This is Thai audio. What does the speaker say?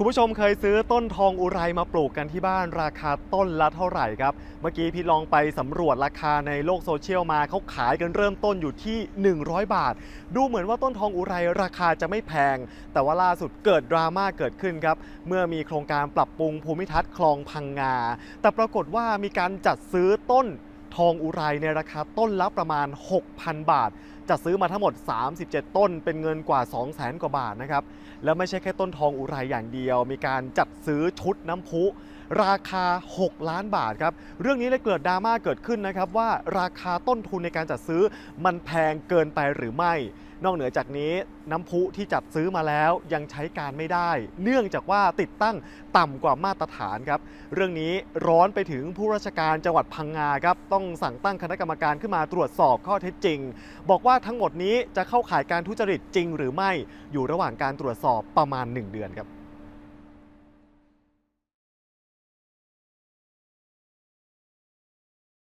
คุณผู้ชมเคยซื้อต้นทองอุไรมาปลูกกันที่บ้านราคาต้นละเท่าไหร่ครับ เมื่อกี้พี่ลองไปสำรวจราคาในโลกโซเชียลมาเขาขายกันเริ่มต้นอยู่ที่ 100 บาท ดูเหมือนว่าต้นทองอุไรราคาจะไม่แพง แต่ว่าล่าสุดเกิดดราม่าเกิดขึ้นครับ เมื่อมีโครงการปรับปรุงภูมิทัศน์คลองพังงา แต่ปรากฏว่ามีการจัดซื้อต้น ทองอุไรในราคาต้นละประมาณ 6,000 บาทจัดซื้อมาทั้งหมด 37 ต้นเป็นเงินกว่า 200,000กว่าบาทนะครับ แล้วไม่ใช่แค่ต้นทองอุไรอย่างเดียว มีการจัดซื้อชุดน้ำพุ ราคา 6 ล้านบาทครับ เรื่องนี้เลยเกิดดราม่าเกิดขึ้นนะครับว่าราคาต้นทุนในการจัดซื้อมันแพงเกินไปหรือไม่ นอกเหนือจากนี้น้ำพุที่จัดซื้อมาแล้วยังใช้การไม่ได้ เนื่องจากว่าติดตั้งต่ำกว่ามาตรฐานครับ เรื่องนี้ร้อนไปถึงผู้ราชการจังหวัดพังงาครับ ต้องสั่งตั้งคณะกรรมการขึ้นมาตรวจสอบข้อเท็จจริง บอกว่าทั้งหมดนี้จะเข้าข่ายการทุจริตจริงหรือไม่อยู่ระหว่างการตรวจสอบประมาณ 1 เดือนครับ